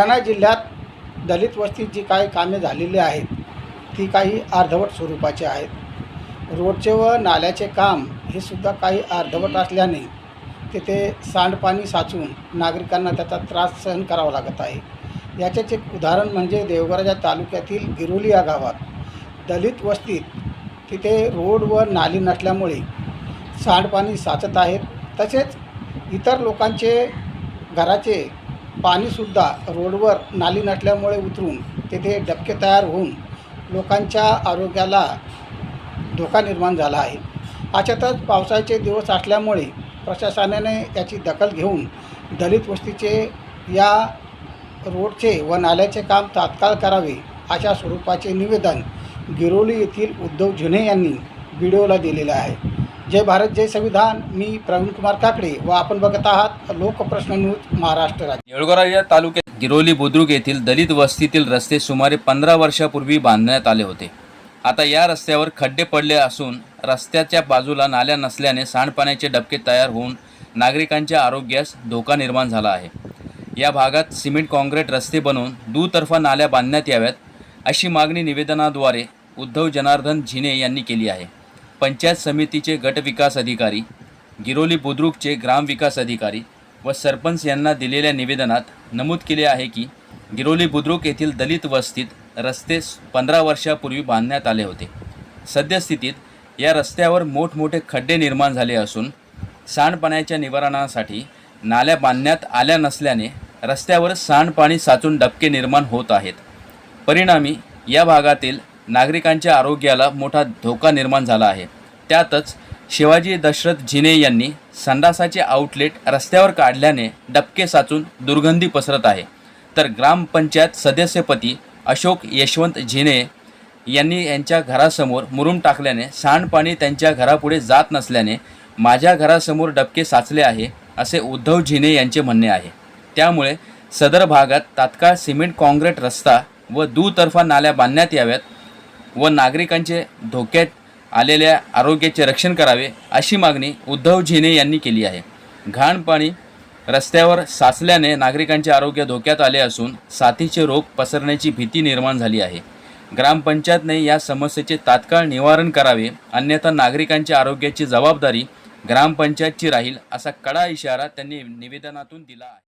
बुलढाणा जिल्ह्यात दलित वस्तीत जी काही कामे झालेली आहेत ती काही अर्धवट स्वरूपाची आहेत. रोडचे व नाल्याचे काम हे सुद्धा काही अर्धवट असल्याने तिथे सांडपाणी साचून नागरिकांना त्याचा त्रास सहन करावा लागत आहे. याचेच एक उदाहरण म्हणजे देवगराजा तालुक्यातील गिरोली या गावात. दलित वस्तीत तिथे रोड व नाली नसल्यामुळे सांडपाणी साचत आहेत. तसेच इतर लोकांचे घराचे पाणीसुद्धा रोडवर नाली नसल्यामुळे उतरून तेथे डबके तयार होऊन लोकांच्या आरोग्याला धोका निर्माण झाला आहे. अशातच पावसाचे दिवस असल्यामुळे प्रशासनाने याची दखल घेऊन दलित वस्तीचे या रोडचे व नाल्याचे काम तात्काळ करावे अशा स्वरूपाचे निवेदन गिरोली येथील उद्धव जुने यांनी व्हिडिओला दिलेले आहे. जय भारत जय संविधान. मी प्रवीण कुमार काकडे व आपण बघत आहात लोकप्रश्न न्यूज महाराष्ट्र राज्य. येळगोरा या तालुक्यात गिरोली बुद्रुक येथील दलित वस्तीतील रस्ते सुमारे पंधरा वर्षापूर्वी बांधण्यात आले होते. आता या रस्त्यावर खड्डे पडले असून रस्त्याच्या बाजूला नाल्या नसल्याने सांडपाण्याचे डबके तयार होऊन नागरिकांच्या आरोग्यास धोका निर्माण झाला आहे. या भागात सिमेंट काँक्रीट रस्ते बनवून दुतर्फा नाल्या बांधण्यात याव्यात अशी मागणी निवेदनाद्वारे उद्धव जनार्दन झिने यांनी केली आहे. पंचायत समितीचे गटविकास अधिकारी गिरोली बुद्रुकचे ग्रामविकास अधिकारी व सरपंच यांना दिलेल्या निवेदनात नमूद केले आहे की गिरोली बुद्रुक येथील दलित वस्तीत रस्ते पंधरा वर्षापूर्वी बांधण्यात आले होते. सद्यस्थितीत या रस्त्यावर मोठमोठे खड्डे निर्माण झाले असून सांडपाण्याच्या निवारणासाठी नाल्या बांधण्यात आल्या नसल्याने रस्त्यावर सांडपाणी साचून डबके निर्माण होत आहेत. परिणामी या भागातील नागरिकांच्या आरोग्याला मोठा धोका निर्माण झाला आहे. त्यातच शिवाजी दशरथ झिने यांनी संडासाचे आउटलेट रस्त्यावर काढल्याने डबके साचून दुर्गंधी पसरत आहे. तर ग्रामपंचायत सदस्यपती अशोक यशवंत झिने यांनी यांच्या घरासमोर मुरूम टाकल्याने सांडपाणी त्यांच्या घरापुढे जात नसल्याने माझ्या घरासमोर डबके साचले आहे असे उद्धव झिने यांचे म्हणणे आहे. त्यामुळे सदर भागात तात्काळ सिमेंट काँक्रीट रस्ता व दुतर्फा नाल्या बांधण्यात याव्यात व नागरिकांचे धोक्यात आलेल्या आरोग्याचे रक्षण करावे अशी मागणी उद्धव झिने यांनी केली आहे. घाण पाणी रस्त्यावर साचल्याने नागरिकांचे आरोग्य धोक्यात आले असून साथीचे रोग पसरण्याची भीती निर्माण झाली आहे. ग्रामपंचायतने या समस्येचे तात्काळ निवारण करावे अन्यथा नागरिकांच्या आरोग्याची जबाबदारी ग्रामपंचायतची राहील असा कडा इशारा त्यांनी निवेदनातून दिला आहे.